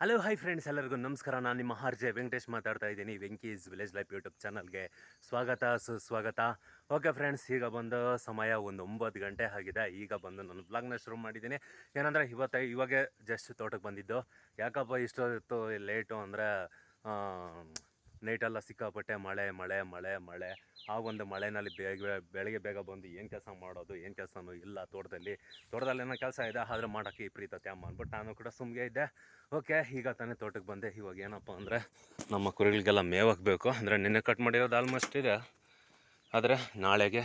Hello hi friends ಎಲ್ಲರಿಗೂ ನಮಸ್ಕಾರ. ನಾನು ನಿಮ್ಮ ಆರ್ ವೆಂಕಟೇಶ್ ಮಾತಾಡ್ತಾ ಇದ್ದೀನಿ, ವೆಂಕೀಸ್ ವಿಲೇಜ್ ಲೈಫ್ ಯೂಟ್ಯೂಬ್ ಚಾನಲ್ಗೆ ಸ್ವಾಗತ, ಸುಸ್ವಾಗತ. ಓಕೆ ಫ್ರೆಂಡ್ಸ್ ಈಗ ಬಂದು ಸಮಯ ಒಂದು ಒಂಬತ್ತು ಗಂಟೆ ಆಗಿದೆ. ಈಗ ಬಂದು ನಾನು ಬ್ಲಾಗ್ನ ಶುರು ಮಾಡಿದ್ದೀನಿ. ಏನಂದರೆ ಇವತ್ತು, ಇವಾಗೆ ಜಸ್ಟ್ ತೋಟಕ್ಕೆ ಬಂದಿದ್ದು. ಯಾಕಪ್ಪ ಇಷ್ಟೊತ್ತು ಲೇಟು ಅಂದರೆ ನೈಟೆಲ್ಲ ಸಿಕ್ಕಾಪಟ್ಟೆ ಮಳೆ ಮಳೆ ಮಳೆ ಮಳೆ. ಆ ಒಂದು ಮಳೆನಲ್ಲಿ ಬೇಗ ಬೆಳಗ್ಗೆ ಬೇಗ ಬಂದು ಏನು ಕೆಲಸ ಮಾಡೋದು, ಏನು ಕೆಲಸನೂ ಇಲ್ಲ ತೋಟದಲ್ಲಿ. ತೋಟದಲ್ಲಿ ಏನೋ ಕೆಲಸ ಇದೆ, ಆದರೆ ಮಾಡೋಕ್ಕೆ ವಿಪರೀತತೆ ಅಮ್ಮ ಅಂದ್ಬಿಟ್ಟು ನಾನು ಕೂಡ ಸುಮ್ಮಗೆ ಇದ್ದೆ. ಓಕೆ, ಈಗ ತಾನೇ ತೋಟಕ್ಕೆ ಬಂದೆ. ಇವಾಗ ಏನಪ್ಪ ಅಂದರೆ ನಮ್ಮ ಕುರಿಗಳಿಗೆಲ್ಲ ಮೇವು ಹಾಕಬೇಕು ಅಂದರೆ ನಿನ್ನೆ ಕಟ್ ಮಾಡಿರೋದು ಆಲ್ಮೋಸ್ಟ್ ಇದೆ. ಆದರೆ ನಾಳೆಗೆ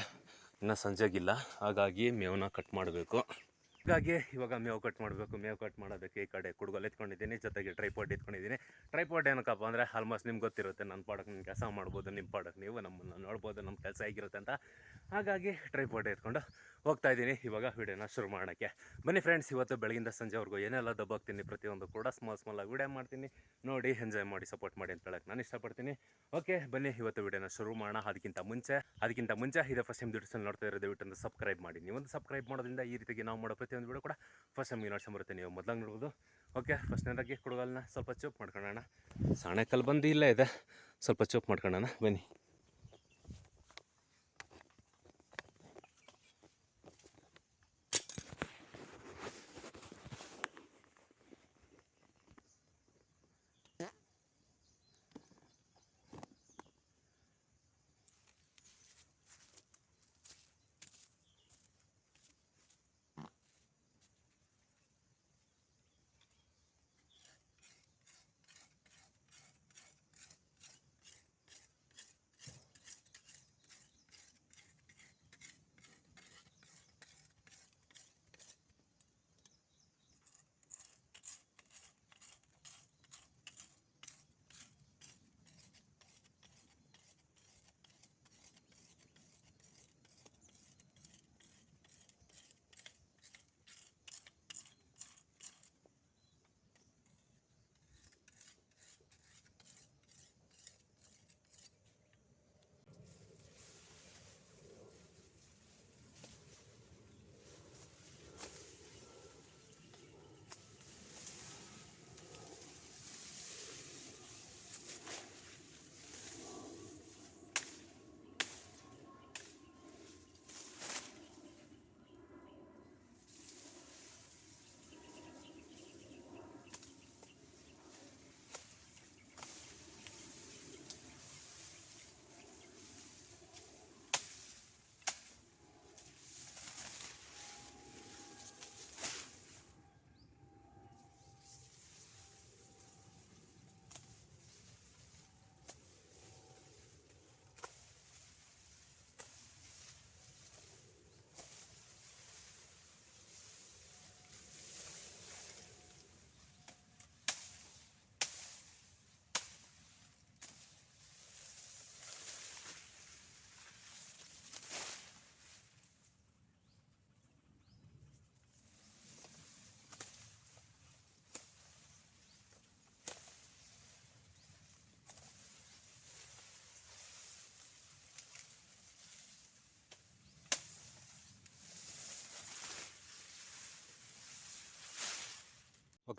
ಇನ್ನೂ ಸಂಜೆಗಿಲ್ಲ. ಹಾಗಾಗಿ ಮೇವನ್ನ ಕಟ್ ಮಾಡಬೇಕು. ಹೀಗಾಗಿ ಇವಾಗ ಮೇವು ಕಟ್ ಮಾಡಬೇಕು, ಮೇವು ಕಟ್ ಮಾಡೋದಕ್ಕೆ ಈ ಕಡೆ ಕುಡುಗಲ್ ಎತ್ಕೊಂಡಿದ್ದೀನಿ, ಜೊತೆಗೆ ಟ್ರೈಪಾಡ್ ಎತ್ಕೊಂಡಿದ್ದೀನಿ. ಟ್ರೈಪಾಡ್ ಏನಕ್ಕಪ್ಪ ಅಂದರೆ ಆಲ್ಮೋಸ್ಟ್ ನಿಮ್ಗೆ ಗೊತ್ತಿರುತ್ತೆ ನನ್ನ ಪಾಡಕ್ಕೆ ನಿಮ್ಮ ಕೆಲಸ ಮಾಡ್ಬೋದು ನಿಮ್ಮ ಪಾಡಕ್ಕೆ ನೀವು, ನಮ್ಮನ್ನು ನೋಡ್ಬೋದು ನಮ್ಮ ಕೆಲಸ ಆಗಿರುತ್ತೆ ಅಂತ. ಹಾಗಾಗಿ ಟ್ರೈಪಾಡ್ ಎತ್ಕೊಂಡು ಹೋಗ್ತಾ ಇದ್ದೀನಿ ಇವಾಗ ವೀಡಿಯೋನ ಶುರು ಮಾಡೋಕ್ಕೆ. ಬನ್ನಿ ಫ್ರೆಂಡ್ಸ್ ಇವತ್ತು ಬೆಳಗಿಂದ ಸಂಜೆವರೆಗೂ ಏನೆಲ್ಲ ದಬ್ಬಾಗ್ತೀನಿ ಪ್ರತಿಯೊಂದು ಕೂಡ ಸ್ಮಾಲ್ ಸ್ಮಾಲ್ ಆಗಿ ವಿಡಿಯೋ ಮಾಡ್ತೀನಿ. ನೋಡಿ ಎಂಜಾಯ್ ಮಾಡಿ ಸಪೋರ್ಟ್ ಮಾಡಿ ಅಂತ ಹೇಳಕ್ಕೆ ನಾನು ಇಷ್ಟಪಡ್ತೀನಿ. ಓಕೆ ಬನ್ನಿ ಇವತ್ತು ವಿಡಿಯೋನ ಶುರು ಮಾಡೋಣ. ಅದಕ್ಕಿಂತ ಮುಂಚೆ ಅದಕ್ಕಿಂತ ಮುಂಚೆ ಇದೇ ಫಸ್ಟ್ ಟೈಮ್ ದುಡ್ಡು ನೋಡ್ತಾ ಇರೋದು ದಯವಿಟ್ಟು ಸಬ್ಸ್ಕ್ರೈಬ್ ಮಾಡಿ. ನೀವೊಂದು ಸಬ್ಸ್ಕ್ರೈಬ್ ಮಾಡೋದ್ರಿಂದ ಈ ರೀತಿಗೆ ನಾವು ಮಾಡೋ ಪ್ರತಿಯೊಂದು ವಿಡಿಯೋ ಕೂಡ ಫಸ್ಟ್ ಟೈಮ್ಗೆ ನೋಡ್ಕೊಂಬರುತ್ತೆ ನೀವು ಮೊದಲಾಗಿ ನೋಡ್ಬೋದು. ಓಕೆ ಫಸ್ಟ್ನೇದಾಗಿ ಕುಡುಗಲ್ನ ಸ್ವಲ್ಪ ಚೂಪ್ ಮಾಡ್ಕೊಳ್ಳೋಣ. ಸಾಣೆಕಲ್ ಬಂದು ಇಲ್ಲೇ ಇದೆ. ಸ್ವಲ್ಪ ಚೂಪ್ ಮಾಡ್ಕೊಳ್ಳೋಣ. ಬನ್ನಿ.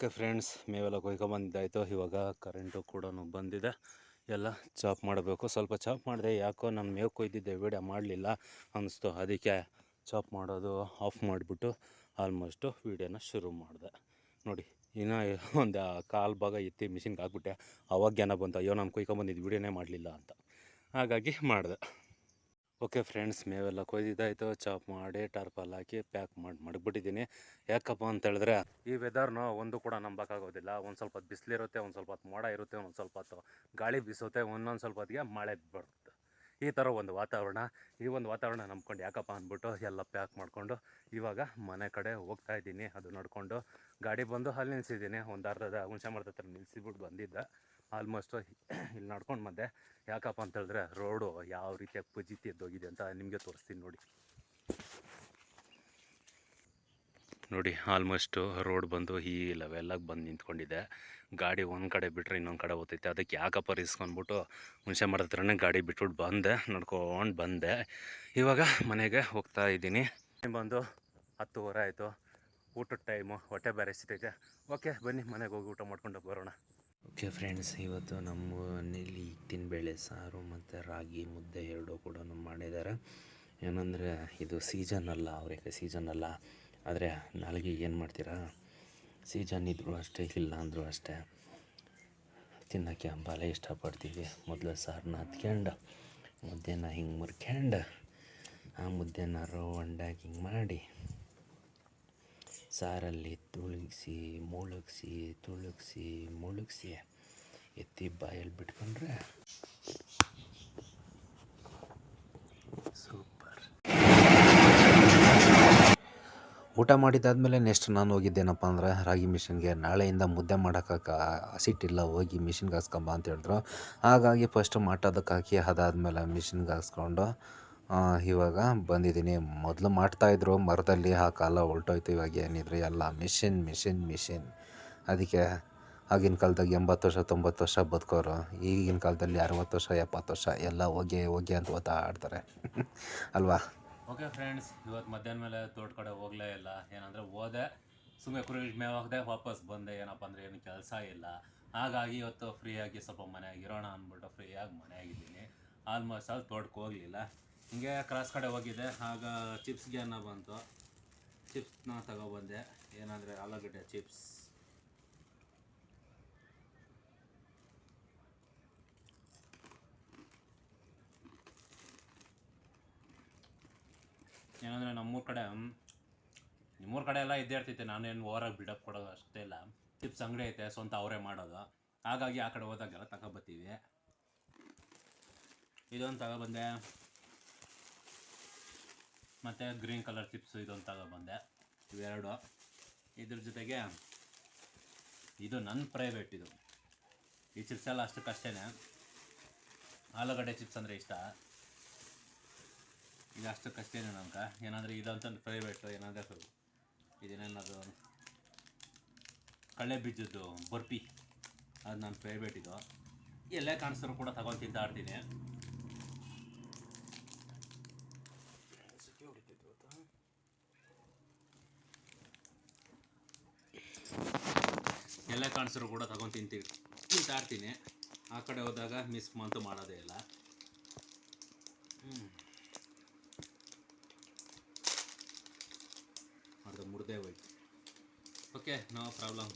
ಓಕೆ ಫ್ರೆಂಡ್ಸ್, ಮೇವೆಲ್ಲ ಕೊಯ್ಕೊಂಬಂದಿದ್ದಾಯಿತು ಇವಾಗ ಕರೆಂಟು ಕೂಡ ಬಂದಿದೆ. ಎಲ್ಲ ಚಾಪ್ ಮಾಡಬೇಕು. ಸ್ವಲ್ಪ ಚಾಪ್ ಮಾಡಿದೆ. ಯಾಕೋ ನಾನು ಮೇವು ಕೊಯ್ದಿದ್ದೆ, ವೀಡಿಯೋ ಮಾಡಲಿಲ್ಲ ಅನ್ನಿಸ್ತು. ಅದಕ್ಕೆ ಚಾಪ್ ಮಾಡೋದು ಆಫ್ ಮಾಡಿಬಿಟ್ಟು ಆಲ್ಮೋಸ್ಟು ವೀಡಿಯೋನ ಶುರು ಮಾಡಿದೆ. ನೋಡಿ, ಇನ್ನೂ ಒಂದು ಕಾಲು ಭಾಗ ಎತ್ತಿ ಮಿಷಿನ್ಗೆ ಹಾಕ್ಬಿಟ್ಟೆ. ಅವಾಗ ಜ್ಞಾನ ಬಂತು. ಅಯ್ಯೋ, ನಾನು ಕೊಯ್ಕೊಂಬಂದಿದ್ದು ವೀಡಿಯೋನೇ ಮಾಡಲಿಲ್ಲ ಅಂತ. ಹಾಗಾಗಿ ಮಾಡಿದೆ. ಓಕೆ ಫ್ರೆಂಡ್ಸ್, ಮೇವೆಲ್ಲ ಕೊಯ್ದಿದ್ದಾಯಿತು. ಚಾಪ್ ಮಾಡಿ, ಟಾರ್ಪಲ್ ಹಾಕಿ, ಪ್ಯಾಕ್ ಮಾಡಿ ಮಡಗ್ಬಿಟ್ಟಿದ್ದೀನಿ ಯಾಕಪ್ಪ ಅಂತ ಹೇಳಿದ್ರೆ ಈ ವೆದರ್ನ ಒಂದು ಕೂಡ ನಂಬಕ್ಕಾಗೋದಿಲ್ಲ. ಒಂದು ಸ್ವಲ್ಪ ಬಿಸಿಲಿರುತ್ತೆ, ಒಂದು ಸ್ವಲ್ಪ ಮೋಡ ಇರುತ್ತೆ, ಒಂದು ಸ್ವಲ್ಪ ಗಾಳಿ ಬೀಸುತ್ತೆ, ಒಂದೊಂದು ಸ್ವಲ್ಪ ಮಳೆ ಬರುತ್ತೆ ಈ ಥರ ಒಂದು ವಾತಾವರಣ, ಈ ಒಂದು ವಾತಾವರಣ ನಂಬ್ಕೊಂಡು ಯಾಕಪ್ಪ ಅಂದ್ಬಿಟ್ಟು ಎಲ್ಲ ಪ್ಯಾಕ್ ಮಾಡಿಕೊಂಡು ಇವಾಗ ಮನೆ ಕಡೆ ಹೋಗ್ತಾ ಇದ್ದೀನಿ. ಅದು ನಡ್ಕೊಂಡು ಗಾಡಿ ಬಂದು ಅಲ್ಲಿ ನಿಲ್ಸಿದ್ದೀನಿ. ಒಂದು ಅರ್ಧದ ಮರದ ಹತ್ರ ನಿಲ್ಸಿಬಿಟ್ಟು ಬಂದಿದ್ದೆ. ಆಲ್ಮೋಸ್ಟು ಇಲ್ಲಿ ನಡ್ಕೊಂಡು ಬಂದೆ. ಯಾಕಪ್ಪ ಅಂತ ಹೇಳಿದ್ರೆ ರೋಡು ಯಾವ ರೀತಿಯಾಗಿ ಪುಜಿತಿ ಎದ್ದೋಗಿದೆ ಅಂತ ನಿಮಗೆ ತೋರಿಸ್ತೀನಿ ನೋಡಿ. ನೋಡಿ ಆಲ್ಮೋಸ್ಟು ರೋಡ್ ಬಂದು ಈ ಲೆವೆಲ್ಲಾಗಿ ಬಂದು ನಿಂತ್ಕೊಂಡಿದೆ. ಗಾಡಿ ಒಂದು ಕಡೆ ಬಿಟ್ಟರೆ ಇನ್ನೊಂದು ಕಡೆ ಹೋಗ್ತೈತೆ. ಅದಕ್ಕೆ ಯಾಕಪ್ಪ ರಿಸ್ಕ್ ಮರದ ಹತ್ರನೇ ಗಾಡಿ ಬಿಟ್ಬಿಟ್ಟು ಬಂದೆ, ನಡ್ಕೊಂಡು ಬಂದೆ. ಇವಾಗ ಮನೆಗೆ ಹೋಗ್ತಾ ಇದ್ದೀನಿ. ಬಂದು ಹತ್ತುವರೆ ಆಯಿತು. ಊಟದ ಟೈಮು ಹೊಟ್ಟೆ ಬೇರೆ ಸಿಗ್ತೈತೆ ಓಕೆ ಬನ್ನಿ, ಮನೆಗೆ ಹೋಗಿ ಊಟ ಮಾಡ್ಕೊಂಡು ಬರೋಣ. ಓಕೆ ಫ್ರೆಂಡ್ಸ್ ಇವತ್ತು ನಮ್ಮ ಮನೇಲಿ ಹಿಟ್ಟಿನ ಬೇಳೆ, ಸಾರು ಮತ್ತು ರಾಗಿ ಮುದ್ದೆ ಎರಡೂ ಕೂಡ ಮಾಡಿದ್ದಾರೆ. ಏನಂದರೆ ಇದು ಸೀಸನ್ ಅಲ್ಲ ಅವ್ರಿಗೆ ಸೀಸನ್ ಅಲ್ಲ? ಆದರೆ ನಾಳೆಗೆ ಏನು ಮಾಡ್ತೀರಾ? ಸೀಜನ್ ಇದ್ದರೂ ಅಷ್ಟೇ, ಇಲ್ಲ ಅಂದರೂ ಅಷ್ಟೇ. ತಿನ್ನೋಕ್ಕೆ ಭಾಳ ಇಷ್ಟಪಡ್ತೀವಿ. ಮೊದಲು ಸಾರನ್ನ ಹತ್ಕೊಂಡು ಮುದ್ದೆನ ಹಿಂಗೆ ಮುರ್ಕೊಂಡು ಆ ಮುದ್ದೆನ ರೌಂಡಾಗಿ ಹಿಂಗೆ ಮಾಡಿ ಸಾರಲ್ಲಿ ತುಳುಗಿಸಿ, ಮುಳುಗಿಸಿ ತುಳುಗಿಸಿ, ಮುಳುಗಿಸಿ ಎತ್ತಿ ಬಾಯಲ್ಲಿ ಬಿಟ್ಕೊಂಡ್ರೆ ಊಟ ಮಾಡಿದಾದ್ಮೇಲೆ ನೆಕ್ಸ್ಟ್ ನಾನು ಹೋಗಿದ್ದೇನಪ್ಪ ಅಂದ್ರೆ ರಾಗಿ ಮಿಷಿನ್ಗೆ ನಾಳೆಯಿಂದ ಮುದ್ದೆ ಮಾಡೋಕ್ಕೆ ಹಸಿಟ್ಟಿಲ್ಲ ಹೋಗಿ ಮಿಷಿನ್ಗೆ ಹಾಕ್ಸ್ಕೊಂಬ ಅಂತ ಹೇಳಿದ್ರು. ಹಾಗಾಗಿ ಫಸ್ಟ್ ಮಾಟೋದಕ್ಕೆ ಹಾಕಿ ಅದಾದಮೇಲೆ ಮಿಷಿನ್ಗೆ ಹಾಕ್ಸ್ಕೊಂಡು ಇವಾಗ ಬಂದಿದ್ದೀನಿ. ಮೊದಲು ಮಾಡ್ತಾಯಿದ್ರು ಮರದಲ್ಲಿ ಆ ಕಾಲ ಹೊಲ್ಟೋಯ್ತು ಇವಾಗ ಏನಿದ್ರು ಎಲ್ಲ ಮಿಷಿನ್ ಮಿಷಿನ್ ಮಿಷಿನ್. ಅದಕ್ಕೆ ಆಗಿನ ಕಾಲದಾಗ ಎಂಬತ್ತು ವರ್ಷ, ತೊಂಬತ್ತು ವರ್ಷ ಬದುಕೋರು, ಈಗಿನ ಕಾಲದಲ್ಲಿ ಅರವತ್ತು ವರ್ಷ, ಎಪ್ಪತ್ತು ವರ್ಷ ಎಲ್ಲ ಹೋಗಿ ಹೋಗಿ ಅಂತ ಓದಾಡ್ತಾರೆ ಅಲ್ವಾ? ಓಕೆ ಫ್ರೆಂಡ್ಸ್ ಇವತ್ತು ಮಧ್ಯಾಹ್ನ ಮೇಲೆ ತೋಟ ಕಡೆ ಹೋಗಲೇ ಇಲ್ಲ. ಏನಂದರೆ ಹೋದೆ. ಸುಮ್ಮನೆ ಕುರಿಗಳಿಗೆ ಮೇವು ಹಾಕಿದೆ ವಾಪಸ್ ಬಂದೆ. ಏನಪ್ಪ ಅಂದರೆ ಏನು ಕೆಲಸ ಇಲ್ಲ. ಹಾಗಾಗಿ ಇವತ್ತು ಫ್ರೀಯಾಗಿ ಸ್ವಲ್ಪ ಮನೆಯಾಗಿ ಇರೋಣ ಅಂದ್ಬಿಟ್ಟು ಫ್ರೀಯಾಗಿ ಮನೆಯಾಗಿದ್ದೀನಿ. ಆಲ್ಮೋಸ್ಟ್ ಅಲ್ಲಿ ತೋಟಕ್ಕೆ ಹೋಗಲಿಲ್ಲ. ಹಿಂಗೆ ಕ್ರಾಸ್ ಕಡೆ ಹೋಗಿದ್ದೆ ಆಗ ಚಿಪ್ಸ್ಗೆ ಅನ್ನೋ ಬಂತು. ಚಿಪ್ಸ್ನ ತಗೊಬಂದೆ ಏನಂದರೆ ಆಲೂಗಡ್ಡೆ ಚಿಪ್ಸ್ ಏನಂದರೆ ನಮ್ಮೂರ ಕಡೆ ನಿಮ್ಮೂರ ಕಡೆ ಎಲ್ಲ ಇದ್ದೇ ಇರ್ತೈತೆ ನಾನೇನು ಓವರಾಗಿ ಬಿಡಪ್ ಕೊಡೋದು ಅಷ್ಟೇ ಇಲ್ಲ. ಚಿಪ್ಸ್ ಅಂಗಡಿ ಐತೆ, ಸ್ವಂತ ಅವರೇ ಮಾಡೋದು. ಹಾಗಾಗಿ ಆ ಕಡೆ ಹೋದಾಗೆಲ್ಲ ತಗೊಬತ್ತೀವಿ. ಇದೊಂದು ತಗೊಬಂದೆ. ಮತ್ತು ಗ್ರೀನ್ ಕಲರ್ ಚಿಪ್ಸು ಇದೊಂದು ತಗೊಬಂದೆ. ಇವೆರಡು. ಇದ್ರ ಜೊತೆಗೆ ಇದು ನನ್ನ ಪ್ರೈವೇಟ್ ಇದು. ಈ ಚಿಪ್ಸ್ ಎಲ್ಲ ಅಷ್ಟಕ್ಕಷ್ಟೇ ಆಲೂಗಡ್ಡೆ ಚಿಪ್ಸ್ ಅಂದರೆ ಇಷ್ಟ. ಇದು ಅಷ್ಟು ಅಷ್ಟಕ್ಕಷ್ಟೇ ನಮ್ಗೆ. ಏನಾದರೂ ಇದಂತ ಪ್ರೈವೇಟು ಏನಾದರೂ ಇದೇನೇನದು ಕಳ್ಳೆ ಬೀಜದ್ದು ಬರ್ಪಿ, ಅದು ನನ್ನ ಫೇವ್ರೇಟ್ ಇದು. ಎಲ್ಲೇ ಕಾಣಿಸಿದ್ರು ಕೂಡ ತಗೊಂಡು ತಿಂತಾಡ್ತೀನಿ ಎಲ್ಲೇ ಕಾಣಿಸಿದ್ರು ಕೂಡ ತಗೊಂಡು ತಿಂತೀವಿ. ತಿಂತಾಡ್ತೀನಿ ಆ ಕಡೆ ಹೋದಾಗ ಮಿಸ್ ಮಂತು ಮಾಡೋದೇ ಇಲ್ಲ. ಅರ್ಧ wait. Okay, no problem.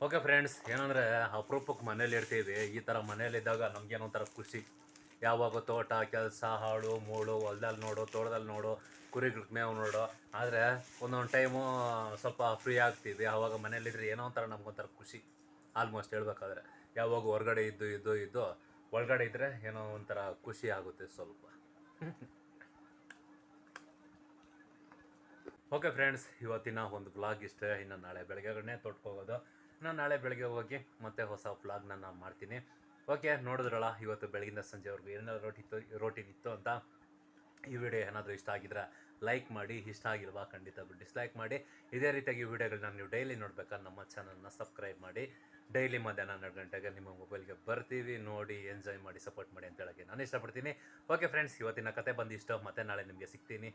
Okay friends ಏನಂದ್ರೆ ಅಪರೂಪಕ್ಕೆ ಮನೇಲಿ ಇರ್ತೀವಿ ಈ ಥರ ಮನೇಲಿದ್ದಾಗ ನಮಗೇನೋ ಒಂಥರ ಖುಷಿ ಯಾವಾಗ ತೋಟ, ಕೆಲಸ ಹಾಳು ಮೂಳು, ಹೊಲ್ದಲ್ಲಿ ನೋಡು, ತೋಟದಲ್ಲಿ ನೋಡು ಕುರಿಗಳಿಗೆ ಮೇವು ನೋಡು. ಆದರೆ ಒಂದೊಂದು ಟೈಮು ಸ್ವಲ್ಪ ಫ್ರೀ ಆಗ್ತೀವಿ ಆವಾಗ ಮನೇಲಿದ್ರೆ ಏನೋ ಒಂಥರ ನಮ್ಗೊಂಥರ ಖುಷಿ. ಆಲ್ಮೋಸ್ಟ್ ಹೇಳ್ಬೇಕಾದ್ರೆ ಯಾವಾಗ ಹೊರಗಡೆ ಇದ್ದು ಇದ್ದು ಇದ್ದು ಒಳಗಡೆ ಇದ್ದರೆ ಏನೋ ಒಂಥರ ಖುಷಿ ಆಗುತ್ತೆ ಸ್ವಲ್ಪ. ಓಕೆ ಫ್ರೆಂಡ್ಸ್ ಇವತ್ತಿನ ಒಂದು ಬ್ಲಾಗ್ ಇಷ್ಟೇ. ಇನ್ನು ನಾಳೆ ಬೆಳಗ್ಗೆಗಡೆ ತೊಟ್ಕೋಬೋದು ನಾನು ನಾಳೆ ಬೆಳಗ್ಗೆ ಹೋಗಿ ಮತ್ತೆ ಹೊಸ ಬ್ಲಾಗ್ನ ನಾನು ಮಾಡ್ತೀನಿ. ಓಕೆ, ನೋಡಿದ್ರಲ್ಲ, ಇವತ್ತು ಬೆಳಗಿಂದ ಸಂಜೆವರೆಗೂ ಏನಾದ್ರು ರೋಟಿತ್ತು ರೋಟಿನ್ ಇತ್ತು ಅಂತ ಈ ವಿಡಿಯೋ ಏನಾದರೂ ಇಷ್ಟ ಆಗಿದ್ರೆ ಲೈಕ್ ಮಾಡಿ, ಇಷ್ಟ ಆಗಿಲ್ವಾ ಖಂಡಿತ ಡಿಸ್ಲೈಕ್ ಮಾಡಿ. ಇದೇ ರೀತಿಯಾಗಿ ವಿಡಿಯೋಗಳನ್ನ ನೀವು ಡೈಲಿ ನೋಡ್ಬೇಕಾದ್ರೆ ನಮ್ಮ ಚಾನಲ್ನ ಸಬ್ಸ್ಕ್ರೈಬ್ ಮಾಡಿ. ಡೈಲಿ ಮಧ್ಯಾಹ್ನ ಹನ್ನೆರಡು ಗಂಟೆಗೆ ನಿಮ್ಮ ಮೊಬೈಲ್ಗೆ ಬರ್ತೀವಿ, ನೋಡಿ ಎಂಜಾಯ್ ಮಾಡಿ ಸಪೋರ್ಟ್ ಮಾಡಿ ಅಂತ ಹೇಳೋಕ್ಕೆ ನಾನು ಇಷ್ಟಪಡ್ತೀನಿ. ಓಕೆ ಫ್ರೆಂಡ್ಸ್ ಇವತ್ತಿನ ಕತೆ ಬಂದು ಇಷ್ಟ ಮತ್ತೆ ನಾಳೆ ನಿಮಗೆ ಸಿಗ್ತೀನಿ.